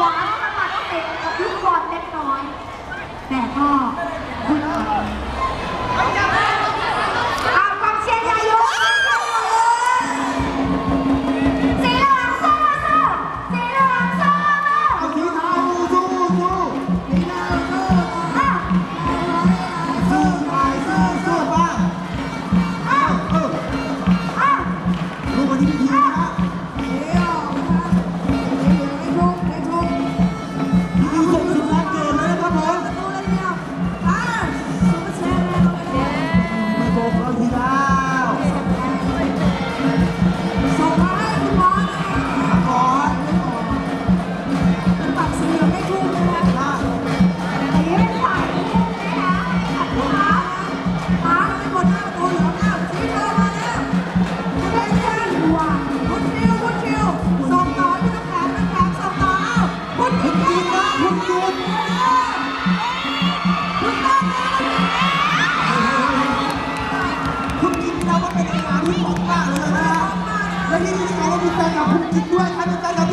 หวานสมัดเตะกับลูกบอนเล็กน้อย แต่ก็คุ ขอบคุณครัทุกท่านครับ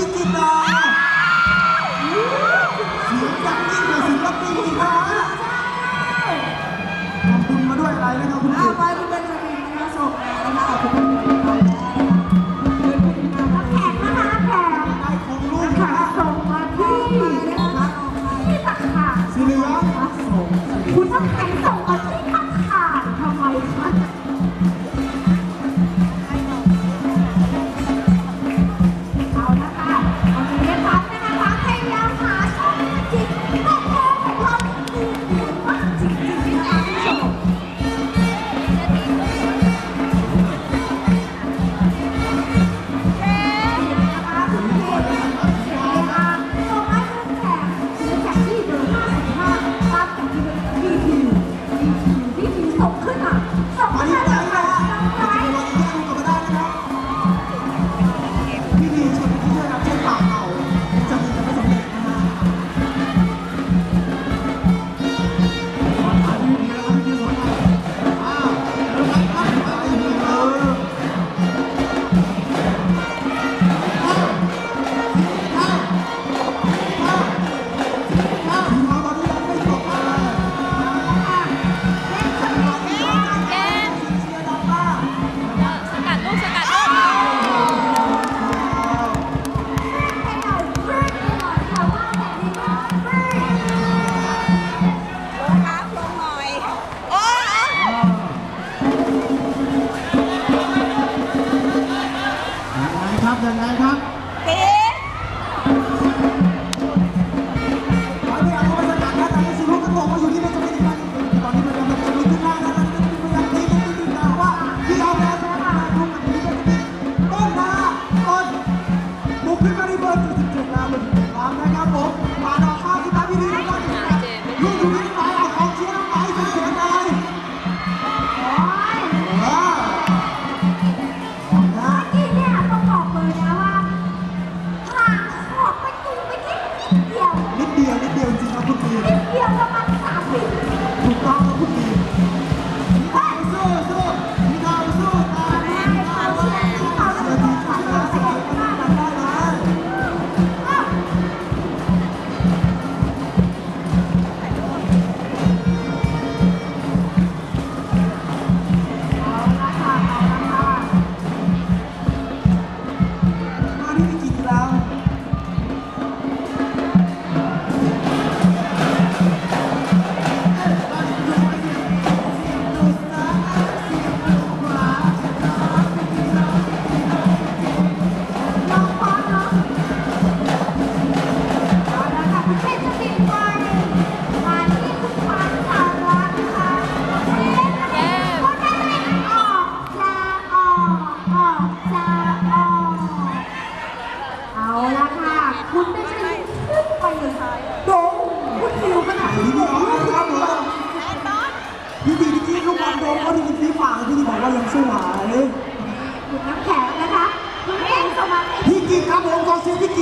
I'll it.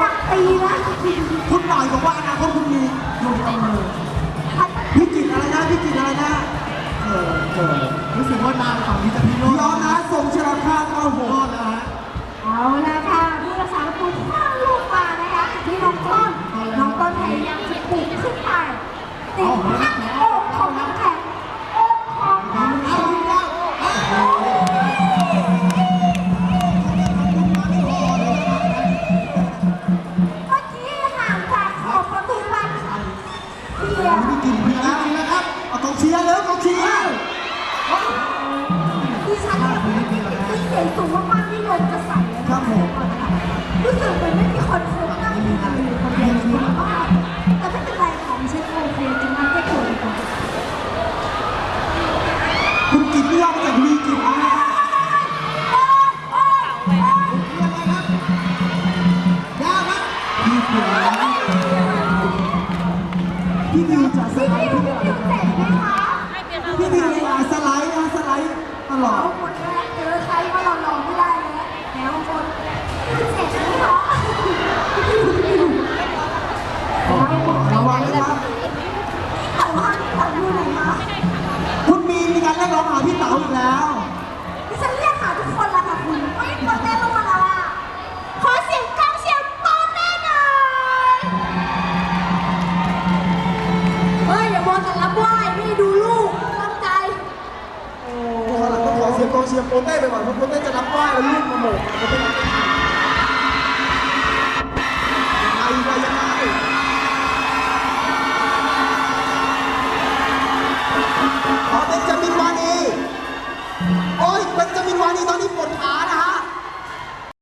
หลักปีแล้วคุณหน่อยบอกว่าอนาคตคุณมีอยู่ในเลยพี่จิตอะไรนะพี่จิตอะไรนะเออเออรู้สึกว่านานฝั่งนี้จะพี่โรจน์ย้อนนะสมงชราภาเข้าหัวรอดแล้ฮะเอาละ พี่วิวจะสไลด์ทุกอย่าะพี่วิวจะสไลด์นะสไลด์ตลอด